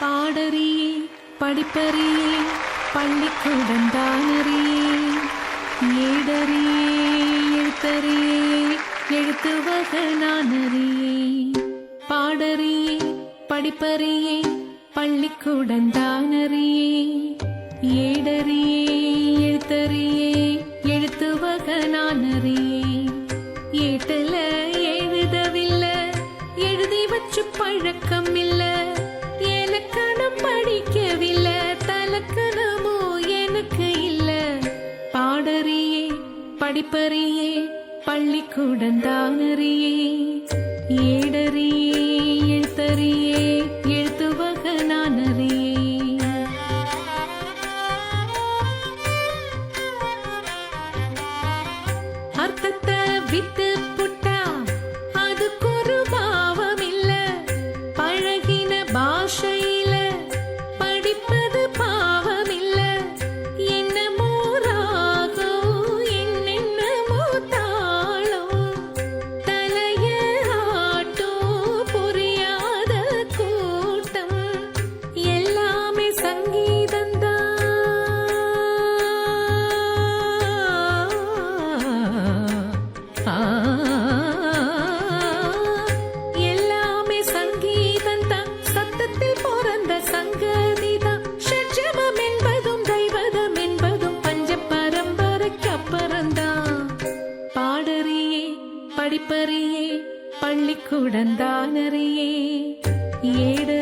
பாடறியே படிப்பறியே பள்ளிக்கூடம் தானறியே ஏடறியே எழுத்தறியே எழுத்து வகை பாடறியே படிப்பறியே பள்ளிக்கூடம் தானறியே ஏடறியே எழுத்தறியே எழுத்து வகை நான் ஏட்டல எழுதவில்லை எழுதி வச்சு பழக்கம் இல்லை பாடறியே படிப்பறியே பள்ளிக்கூடம் தானறியே. ஏடறியே எழுத்தறியே எழுத்து வகை அர்த்தத்தை வித்து படிப்பறியே பள்ளிக்கூடந்தானறியே ஏடு